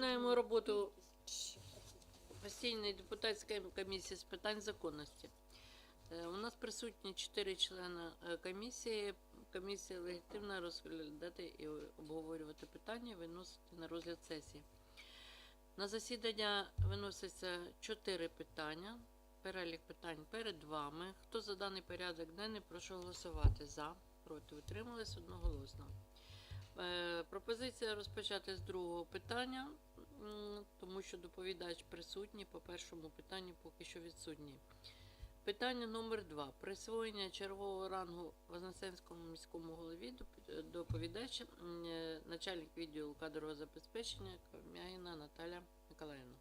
Починаємо роботу постійної депутатської комісії з питань законності. Е, У нас присутні чотири члени е, комісії. Комісія легітимна розглядати і обговорювати питання, виносити на розгляд сесії. На засідання виноситься чотири питання. Перелік питань перед вами. Хто за даний порядок денний, прошу голосувати за, проти, утримались одноголосно. Е, Пропозиція розпочати з другого питання, тому що доповідач присутній, по першому питанню поки що відсутній. Питання номер два. Присвоєння чергового рангу Вознесенському міському голові доп- доповідач, е, начальник відділу кадрового забезпечення Кам'яїна Наталя Миколаївна.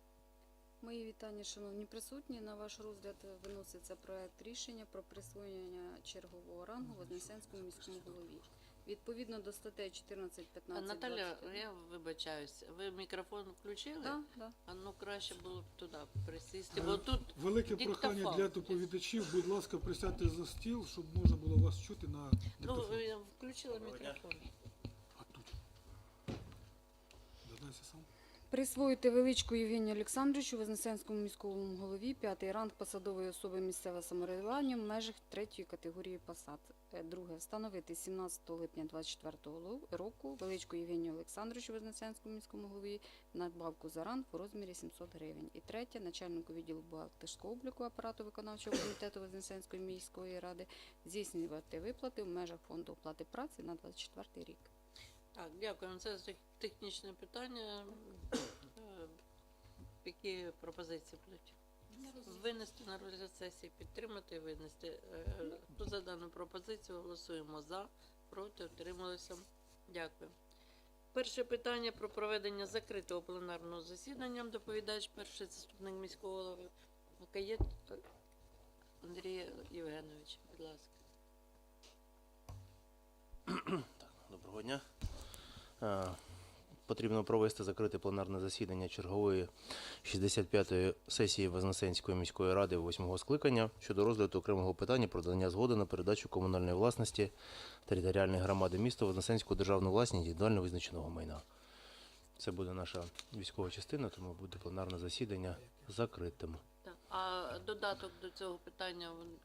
Мої вітання, шановні присутні. На ваш розгляд виноситься проект рішення про присвоєння чергового рангу Вознесенському міському голові. Відповідно до статей 14, 15, Наталя, 21. я вибачаюсь, ви мікрофон включили? Да, да. А ну краще було б туди присісти, бо тут Велике диктофон. прохання для доповідачів, будь ласка, присядьте за стіл, щоб можна було вас чути на ну, диктофон. я включила мікрофон. А тут. Додайся сам. Присвоїти величку Євгенію Олександровичу Вознесенському міському голові п'ятий ранг посадової особи місцевого самоврядування в межах третьої категорії посад. Друге. Встановити 17 липня 2024 року величку Євгенію Олександровичу Вознесенському міському голові надбавку за ранг у розмірі 700 гривень. І третє. Начальнику відділу бухгалтерського обліку апарату виконавчого комітету Вознесенської міської ради здійснювати виплати в межах фонду оплати праці на 2024 рік. Так, дякую. Це тех- технічне питання. Е, Які пропозиції будуть? Винести на розгляд сесії, підтримати і винести. Е, Хто за дану пропозицію голосуємо за, проти, утрималися. Дякую. Перше питання про проведення закритого пленарного засідання. Доповідач перший заступник міського голови Макаєт Андрій Євгенович. Будь ласка. Доброго дня. Потрібно провести закрите пленарне засідання чергової 65-ї сесії Вознесенської міської ради 8-го скликання щодо розгляду окремого питання про надання згоди на передачу комунальної власності територіальної громади міста Вознесенську державну власність індивідуально визначеного майна. Це буде наша військова частина, тому буде пленарне засідання закритим. Так. А додаток до цього питання. вон-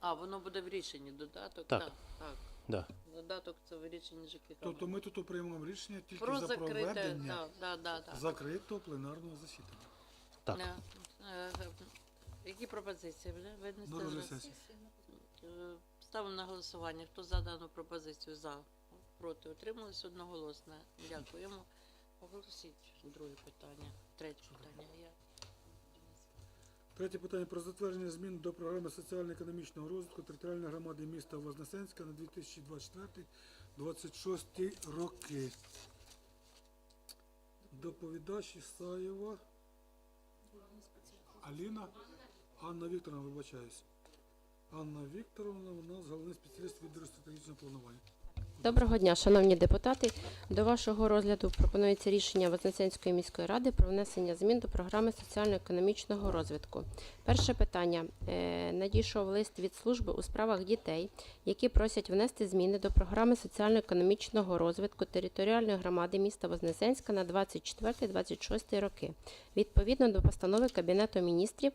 А, воно буде в рішенні. Додаток? Так. Так. так. Да. Додаток це в рішенні ЖКХ. Тобто ми тут приймемо рішення тільки Про за закрите. проведення да, да, да. закритого пленарного засідання. Так. Е, е, Які пропозиції вже винести? На сесії. Е, Ставимо на голосування. Хто за дану пропозицію? За. Проти. Утримались одноголосно. Дякуємо. Оголосіть друге питання. Третє питання. Я. Третє питання про затвердження змін до програми соціально-економічного розвитку територіальної громади міста Вознесенська на 2024-2026 роки. Доповідач Ісаєва. Аліна. Анна Вікторовна, вибачаюсь. Анна Вікторовна у нас головний спеціаліст відділу стратегічного планування. Доброго дня, шановні депутати. До вашого розгляду пропонується рішення Вознесенської міської ради про внесення змін до програми соціально-економічного розвитку. Перше питання. Е, Надійшов лист від служби у справах дітей, які просять внести зміни до програми соціально-економічного розвитку територіальної громади міста Вознесенська на 24-26 роки. Відповідно до постанови Кабінету міністрів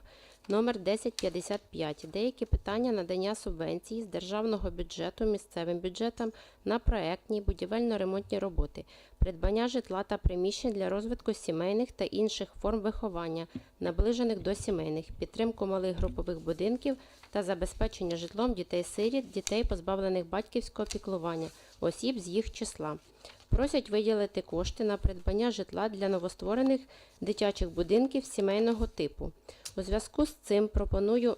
номер 1055 деякі питання надання субвенції з державного бюджету місцевим бюджетам на проектні будівельно-ремонтні роботи, придбання житла та приміщень для розвитку сімейних та інших форм виховання, наближених до сімейних, підтримку малих групових будинків та забезпечення житлом дітей-сиріт, дітей, позбавлених батьківського піклування, осіб з їх числа. Просять виділити кошти на придбання житла для новостворених дитячих будинків сімейного типу. У зв'язку з цим пропоную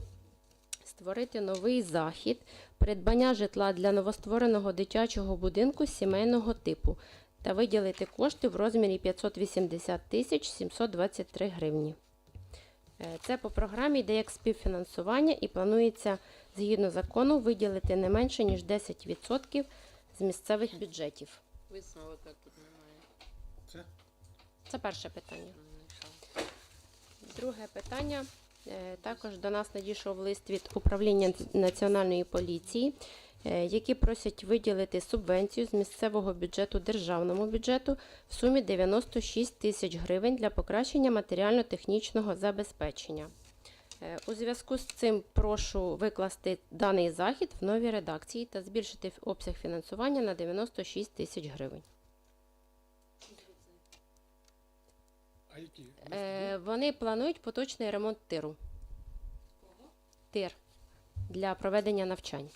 створити новий захід придбання житла для новоствореного дитячого будинку сімейного типу та виділити кошти в розмірі 580 тисяч 723 гривні. Е, Це по програмі йде як співфінансування і планується згідно закону виділити не менше ніж 10% з місцевих бюджетів. Висновка тут немає. Це? Це перше питання. Друге питання. Е, Також до нас надійшов лист від управління національної поліції, е, які просять виділити субвенцію з місцевого бюджету державному бюджету в сумі 96 тисяч гривень для покращення матеріально-технічного забезпечення. Е, У зв'язку з цим прошу викласти даний захід в новій редакції та збільшити обсяг фінансування на 96 тисяч гривень. А які? Е, Вони планують поточний ремонт тиру. Тир для проведення навчань.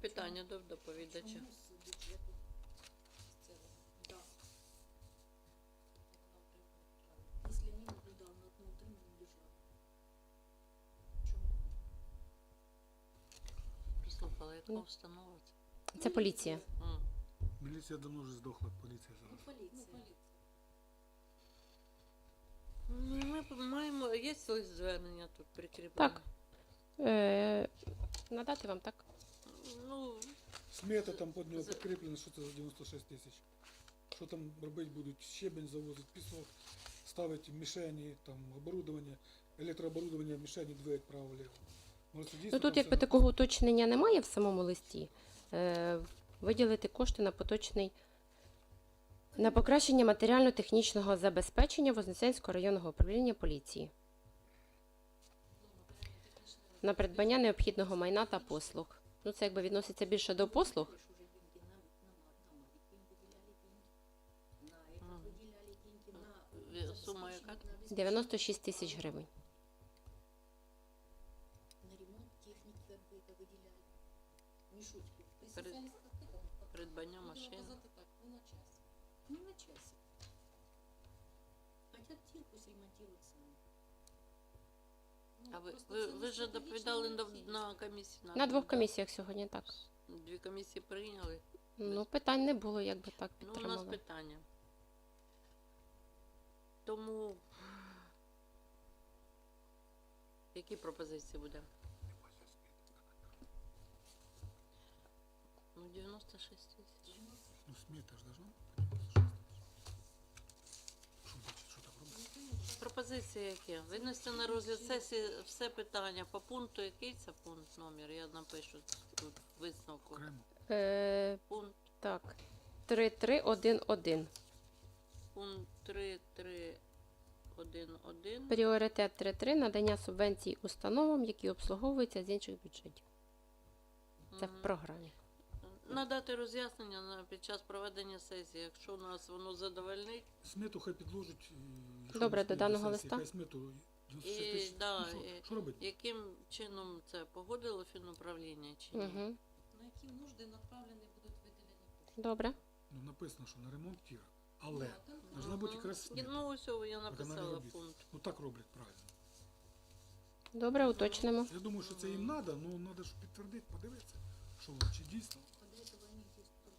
Питання до доповідача. Прослухала, яка установа це? Це поліція. М. Міліція давно вже здохла, поліція Ну, зараз. поліція. Ну, Ми маємо, є лист звернення тут прикріплене? Так. Е, надати вам так. Ну, Смета там під нього За- підкріплена, що це за 96 тисяч. Що там робити будуть? Щебень завозить, пісок, ставити мішені, там оборудовання, електрооборудовання, мішені це дійсно Ну тут якби такого уточнення немає в самому листі. Е, виділити кошти на поточний на покращення матеріально-технічного забезпечення Вознесенського районного управління поліції. На придбання необхідного майна та послуг. Ну це якби відноситься більше до послуг. Уже деньги на, на, на Мавик им выделяли деньги. На это Мгм. выделяли деньги, на Ве- сума яка? забезпечение, на обеспечение, 96 тисяч гривень. Придбання Будемо машин. казати так, не на часі. Не на часі. Хотят тір пусть ремонтують самі. Ну, А ви, просто ви, це ви не ж стратегічна доповідали на, необхідність. на комісії? На двох комісіях сьогодні так. Дві комісії прийняли. Ну, питань не було, якби так Ну, у нас підтримали. питання. Тому які пропозиції буде? Ну, 96 тисяч. Ну, смета ж должна бути. Що бачить, що так робить? Пропозиції які? Винести на розгляд сесії все питання по пункту. Який це пункт номер? Я напишу тут висновку. Окремо. Е, Пункт, так. 3311. пункт 3311. Пріоритет 3.3 надання субвенцій установам, які обслуговуються з інших бюджетів. Це в програмі. Надати роз'яснення на під час проведення сесії, якщо нас воно задовольнить. Смету хай підложить. якщо Добре, не до даного сесії, листа. Хай смету 96 І, тисяч. да, Ну, що- і- Що робити? Яким чином це погодило фінуправління чи ні? Угу. На які нужди направлені будуть виділені кошти? Добре. Ну, написано, що на ремонт тіра. Але Ну, а там должна бути якраз. Ну, ось я Виконання написала робіт. пункт. Ну так роблять правильно. Добре, уточнимо. Я думаю, що це їм треба, але треба ж підтвердити, подивитися, що воно чи дійсно. Под этого у них есть тоже.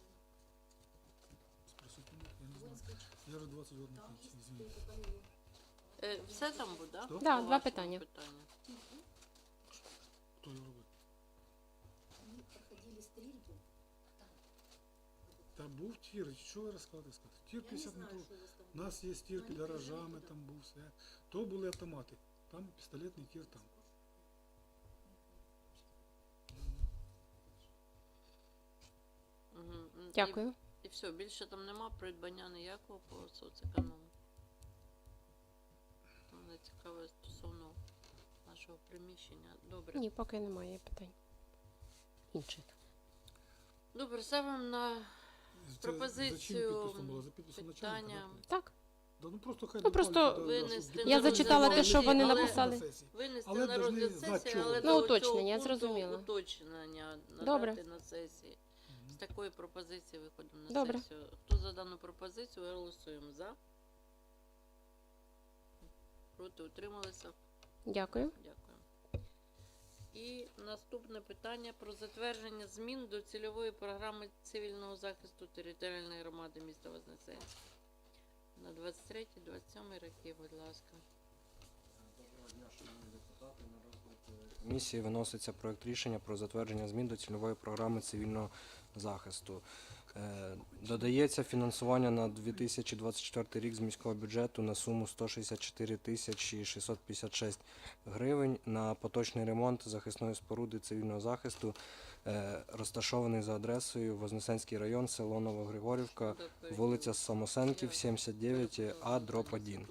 Спросити, я не знаю. Воинская Я вже 20 років на Там извините. Е, все там буде, да? Що? Да, По два вашому питання. питанню. Хто його робить? Они проходили стрельбу. Там. Та був тір, що ви розказуєте сказати? Тір Я не 50 знаю, метрів. у вас там. У нас є тір під гаражами, там був все. То були автомати. Там пістолетний тір там. Мгм. М, Дякую. І, все, більше там нема придбання ніякого по соцеконому. Мене цікаво стосовно нашого приміщення. Добре. Ні, поки немає питань. Інших. Добре, ставимо на Це За чим Пропозицію, підписом? За підписом начальника? питання. Так. Да, ну просто хай Ну, просто добавлять, да, да, винести щоб Я зачитала те, що вони знали, написали. сесії. винести Але на должны розгляд знати, сесії, чого. але Ну, до уточнення, пункту зрозуміло. уточнення Добре. на сесії. Такої пропозиції виходимо на Добре. сесію. Хто за дану пропозицію, голосуємо за. Проти утрималися. Дякую. Дякую. І наступне питання про затвердження змін до цільової програми цивільного захисту територіальної громади міста Вознесенська. На 23-27 роки, будь ласка. Доброго дня, шановні депутати. На розгляд е, місії виноситься проект рішення про затвердження змін до цільової програми цивільного захисту. Е, Додається фінансування на 2024 рік з міського бюджету на суму 164 тисячі 656 гривень на поточний ремонт захисної споруди цивільного захисту, е, розташований за адресою Вознесенський район, село Новогригорівка, вулиця Самосенків, 79, А, дроб 1.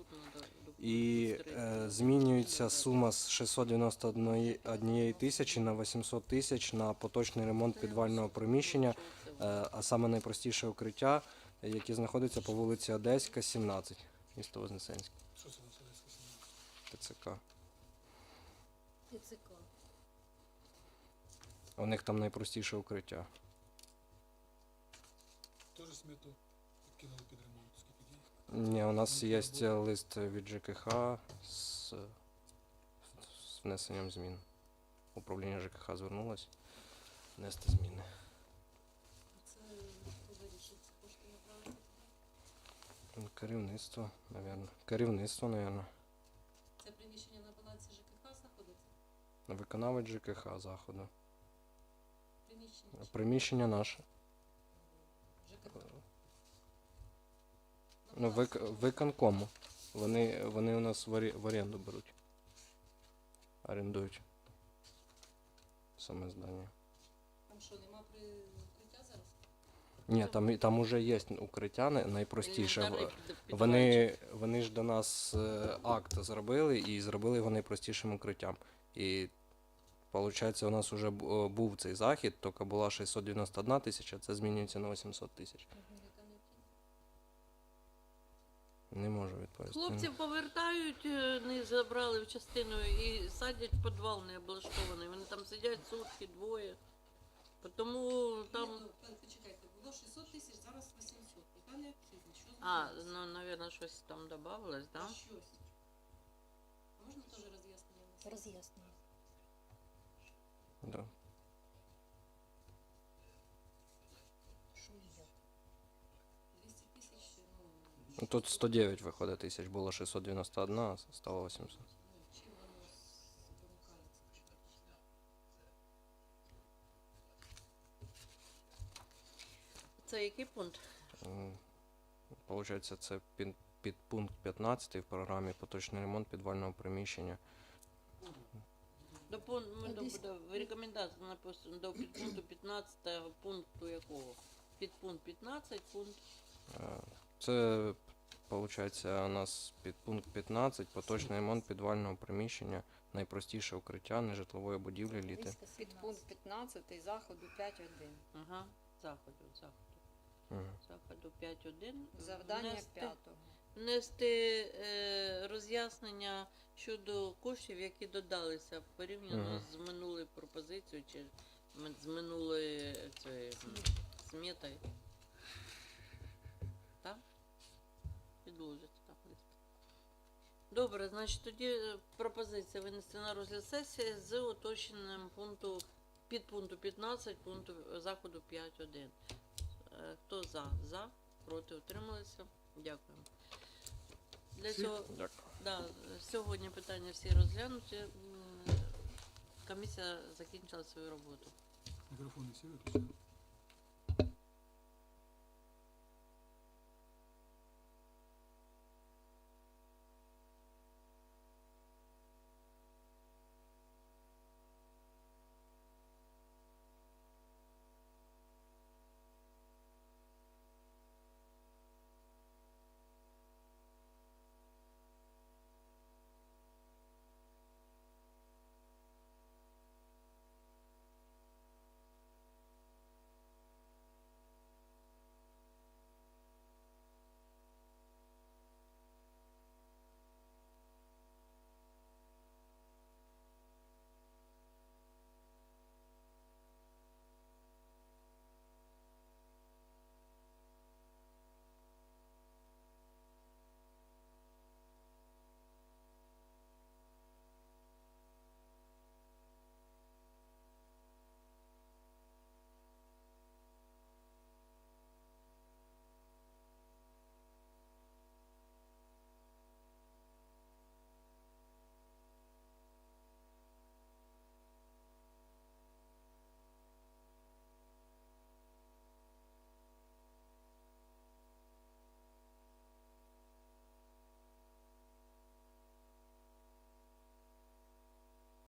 І е, змінюється сума з 691 тисячі на 800 тисяч на поточний ремонт підвального приміщення, е, а саме найпростіше укриття, яке знаходиться по вулиці Одеська, 17, місто Вознесенське, Що це Советська сім'я? ТЦК. ТЦК. У них там найпростіше укриття. Теж смету підкинули під ремонт, скільки денег? Ні, у нас є лист від ЖКХ з, з внесенням змін. Управління ЖКХ звернулось внести зміни. Це вирішить кошти направити? Керівництво, напевно. Керівництво, напевно. Це приміщення на балансі ЖКХ знаходиться? Виконавець ЖКХ заходу. Приміщення Приміщення наше. ЖКХ? Ну, вик, виконкому. Вони, вони у нас в, орі- в оренду беруть. Орендують. Саме здання. Там що, нема при укриття зараз? Ні, там, там уже є укриття найпростіше. Підвальчик. Вони, вони ж до нас е, акт зробили і зробили його найпростішим укриттям. І виходить, у нас вже був цей захід, тільки була 691 тисяча, це змінюється на 800 тисяч. Не можу відповісти. Хлопців повертають, не забрали в частину і садять в підвал не облаштований. Вони там сидять сутки, двоє. Тому там. Почекайте, було 600 тисяч, зараз 800. Яка необхідність? Що А, ну, мабуть, щось там додавалось, А да? щось. Можна теж роз'яснення? Роз'яснення. Да. Що і як? 200 тисяч, ну, Ну, Тут 109 виходить тисяч, було 691, а стало 800. ну, чим воно спонукається? Це який пункт? М, Получається, це під, під пункт 15 в програмі поточний ремонт підвального приміщення. До пункту ми до, Десь- до, в рекомендації написано до підпункту 15 пункту якого? Підпункт 15, пункт. Е, Це виходить у нас під пункт 15 поточний ремонт підвального приміщення, найпростіше укриття нежитлової будівлі літи. Підпункт 15 заходу 5.1. Ага, заходу, заходу. Мгм. Заходу 5.1. Завдання Внести- 5. внести е, роз'яснення щодо коштів, які додалися порівняно Мгм. з минулою пропозицією чи м- з минулою цією м, сметою. Так? Підложить так лист. Добре, значить тоді е, пропозиція винести на розгляд сесії з уточненням пункту 15 пункту е, заходу 5.1. Е, Хто за? За? Проти утрималися? Дякую. Для цього Дякую. да, сьогодні питання всі розглянуті. Комісія закінчила свою роботу. Мікрофони всі виключені?